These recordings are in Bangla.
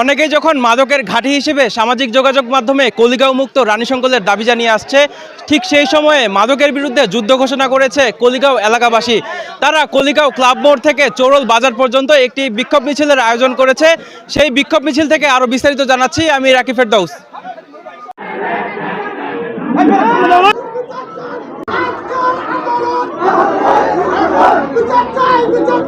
অনেকেই যখন মাদকের ঘাঁটি হিসেবে সামাজিক যোগাযোগ মাধ্যমে কলিগাঁও মুক্ত রানী রানীশঙ্কলের দাবি জানিয়ে আসছে, ঠিক সেই সময়ে মাদকের বিরুদ্ধে যুদ্ধ ঘোষণা করেছে কলিগাঁও এলাকাবাসী। তারা কলিগাঁও ক্লাব মোড় থেকে চোরল বাজার পর্যন্ত একটি বিক্ষোভ মিছিলের আয়োজন করেছে। সেই বিক্ষোভ মিছিল থেকে আরও বিস্তারিত জানাচ্ছি আমি রাকিব ফেরদৌস। বিচার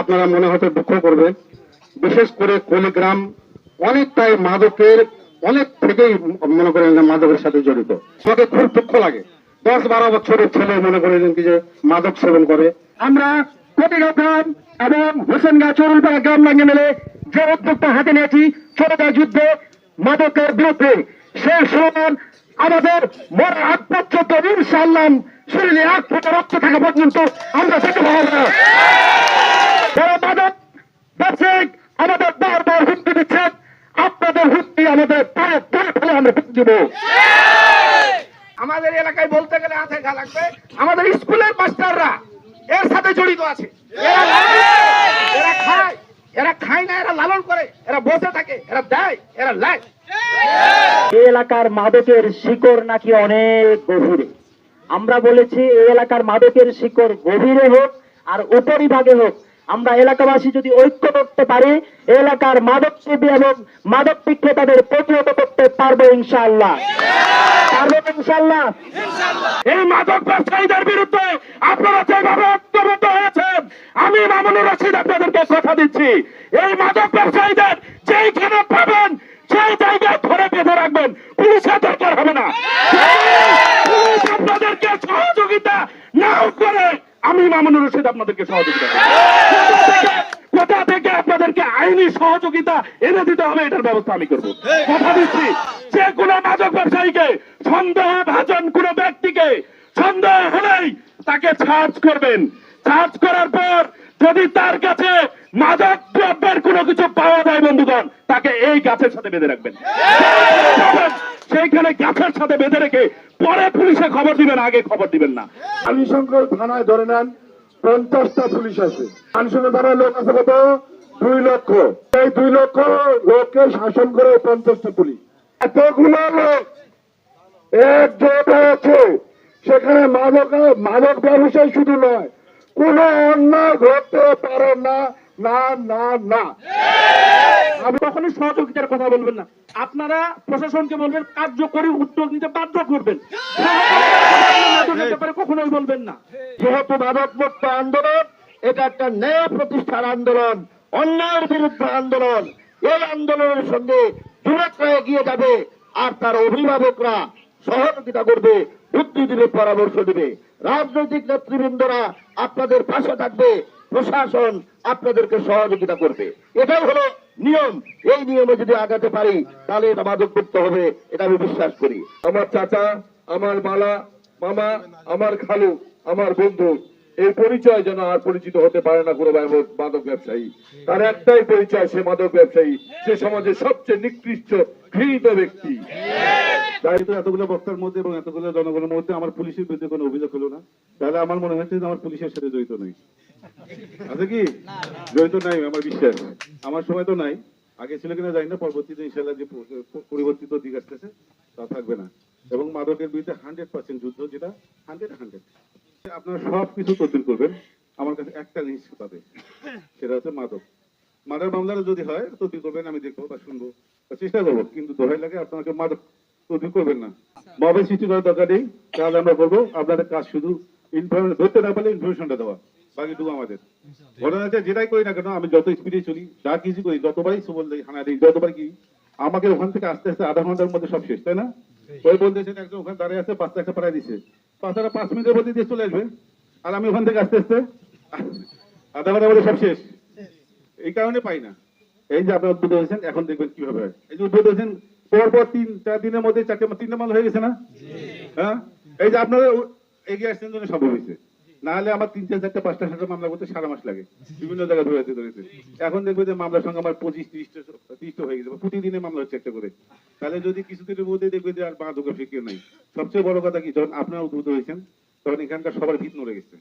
আপনারা মনে হয়তো দুঃখ করবেন, বিশেষ করে কলিগ্রাম অনেকটাই মাদকের, অনেক থেকেই মনে করেন মাদকের সাথে জড়িত। আমাকে খুব দুঃখ লাগে। দশ বারো বছরের ছেলে মনে করে কি যে মাদক সেবন করে। আমরা কটিগাঁও এবং চরুলপাড়া গ্রাম লাগে মেলে যে হাতে নিয়েছি ছোটদের যুদ্ধে মাদকের বিরুদ্ধে, সেই স্লোগান আমাদের মরা আগ পর্যন্ত শরীরে আগ রক্ত থাকা পর্যন্ত আমরা সেটা না যারা মাদক ব্যবসায়িক আমাদের বারবার হুমকি দিচ্ছেন আপনাদের হুমকি আমাদের পায়ে ধরে ফেলে আমরা হুমকি দেব আমাদের এলাকায় বলতে গেলে হাতে ঘা লাগবে। আমাদের স্কুলের মাস্টাররা এর সাথে জড়িত আছে। এরা খায়। এরা খায়। না, এরা লালন করে। এরা বসে থাকে, এরা দেয়, এরা এই এলাকার মাদকের শিকড় নাকি অনেক গভীরে? আমরা বলেছি এই এলাকার মাদকের শিকড় গভীরে হোক আর উপরিভাগে হোক আমরা এলাকাবাসী যদি ঐক্য করতে পারি, এলাকার মাদক সেবী এবং মাদক বিক্রেতাদের প্রতিহত করতে পারব ইনশাআল্লাহ। এই মাদক ব্যবসায়ীদের বিরুদ্ধে আপনারা যেভাবে ঐক্যবদ্ধ হয়েছেন, আমি মামুনুর রশিদ আপনাদেরকে কথা দিচ্ছি। এই মাদক ব্যবসায়ীদের যেইখানে পাবেন, সেই জায়গায় ধরে বেঁধে রাখবেন। পুলিশের দরকার হবে না। পুলিশ আপনাদেরকে সহযোগিতা নাও করে আমি মামুনুর রশিদ আপনাদেরকে সহযোগিতা আইনি সহযোগিতা এনে দিতে হবে, এটার ব্যবস্থা আমি করব। কথা দিচ্ছি যে কোনো মাদক ব্যবসায়ীকে সন্দেহ ভাজন কোনো ব্যক্তিকে সন্দেহ হলেই তাকে চার্জ করবেন। চার্জ করার পর যদি তার কাছে মাদক দ্রব্যের কোনো কিছু পাওয়া যায়, বন্ধুগণ, তাকে এই গাছের সাথে বেঁধে রাখবেন। সেইখানে গাছের সাথে বেঁধে রেখে পরে পুলিশে খবর দিবেন, আগে খবর দিবেন না। আলিশঙ্কর থানায় ধরে নেন, পঞ্চাশটা পুলিশ আছে। আলিশঙ্কর থানায় লোক আছে কত? দুই লক্ষ। এই দুই লক্ষ লোককে শাসন করে পঞ্চাশটা পুলিশ। এতগুলো লোক একজোট হয়েছে। সেখানে মাদক মাদক ব্যবসায় শুধু নয় কোন অন্যায় ঘটতে পারে না না না না। আপনি কখনোই সহযোগিতার কথা বলবেন না। আপনারা প্রশাসনকে বলবেন কার্যকরী উদ্যোগ নিতে বাধ্য করবেন। কখনোই বলবেন না। যেহেতু মাদক মুক্ত আন্দোলন এটা একটা ন্যায় প্রতিষ্ঠার আন্দোলন। অন্যায়ের বিরুদ্ধে আন্দোলন, এই আন্দোলনের সঙ্গে যুবকরা এগিয়ে যাবে আর তার অভিভাবকরা সহযোগিতা করবে, বুদ্ধি দিবে, পরামর্শ দিবে। রাজনৈতিক নেতৃবৃন্দরা আপনাদের পাশে থাকবে, প্রশাসন আপনাদেরকে সহযোগিতা করবে। এটাই হলো নিয়ম। এই নিয়মে যদি আগাতে পারি, তাহলে এটা মাদক মুক্ত হবে, এটা আমি বিশ্বাস করি। আমার চাচা, আমার মালা, মামা, আমার খালু, আমার বন্ধু। এই পরিচয় যেন আর পরিচিত হতে পারে না কোনো মাদক- ব্যবসায়ী। তার একটাই পরিচয়, সে মাদক ব্যবসায়ী। সে সমাজের সবচেয়ে নিকৃষ্ট, ঘৃণিত ব্যক্তি। তাই তো এতগুলো বক্তার মধ্যে এবং এতগুলো জনগণের মধ্যে আমার পুলিশের বিরুদ্ধে কোনো অভিযোগ হলো না। তাহলে আমার মনে হচ্ছে যে আমার পুলিশের সাথে জড়িত নেই। আছে কি? জড়িত নাই, আমার বিশ্বাস। আমার সময় তো নাই। আগে ছিল কিনা জানি না, পরবর্তীতে ইনশাল্লাহ যে পরিবর্তিত দিক আসতেছে, তা থাকবে না। এবং মাদকের বিরুদ্ধে হান্ড্রেড পার্সেন্ট যুদ্ধ, যেটা হান্ড্রেড হান্ড্রেড আপনারা সব কিছু তদবির করবেন। আমার কাছে একটা জিনিস পাবে সেটা হচ্ছে মাদক। মাদক মামলাটা যদি হয় তদবির করবেন আমি দেখব বা শুনব বা চেষ্টা করব কিন্তু দোহাই লাগে আপনাকে মাদক তদবির করবেন না। মবের সৃষ্টি করার দরকার নেই তাহলে আমরা করব আপনাদের কাজ শুধু ইনফরমেশন ধরতে না পারলে ইনফরমেশনটা দেওয়া বাকিটুকু আমাদের। ঘটনা হচ্ছে যেটাই করি না কেন আমি যত স্পিডে চলি যা কিছু করি যতবারই সুবল দিই হানা দিই যতবার কি আমাকে ওখান থেকে আস্তে আস্তে আধা ঘণ্টার মধ্যে সব শেষ তাই না? ওই বলতেছেন একজন ওখানে দাঁড়িয়ে আছে বাচ্চা একটা পাড়ায় দিছে। পাঁচটা পাঁচ মিনিটের মধ্যে দিয়ে চলে আসবে। আর আমি ওখান থেকে আস্তে আস্তে আধা ঘণ্টা বলে সব শেষ। এই কারণে পাই না। এই যে আপনি উদ্বোধন হয়েছেন এখন দেখবেন কীভাবে হয়। এই যে উদ্বোধন হয়েছেন পর পর তিন চার দিনের মধ্যে চারটে তিনটে মাল হয়ে গেছে না? হ্যাঁ? এই যে আপনারা এগিয়ে আসছেন জন্য সম্ভব হয়েছে। না হলে আমার তিন চার চারটা, পাঁচটা, সাতটা মামলা করতে সারা মাস লাগে। বিভিন্ন জায়গায় ধরে ধরেছে। এখন দেখবে যে মামলার সঙ্গে আমার পঁচিশ ত্রিশটা ত্রিশটা হয়ে গেছে। প্রতিদিনে মামলা হচ্ছে একটা করে। তাহলে যদি কিছুদিনের মধ্যে দেখবে যে আর বাঁ ফিকে নাই। সবচেয়ে বড় কথা কি, যখন আপনারা উদ্ভূত হয়েছেন, তখন এখানকার সবার ভিত নড়ে গেছে।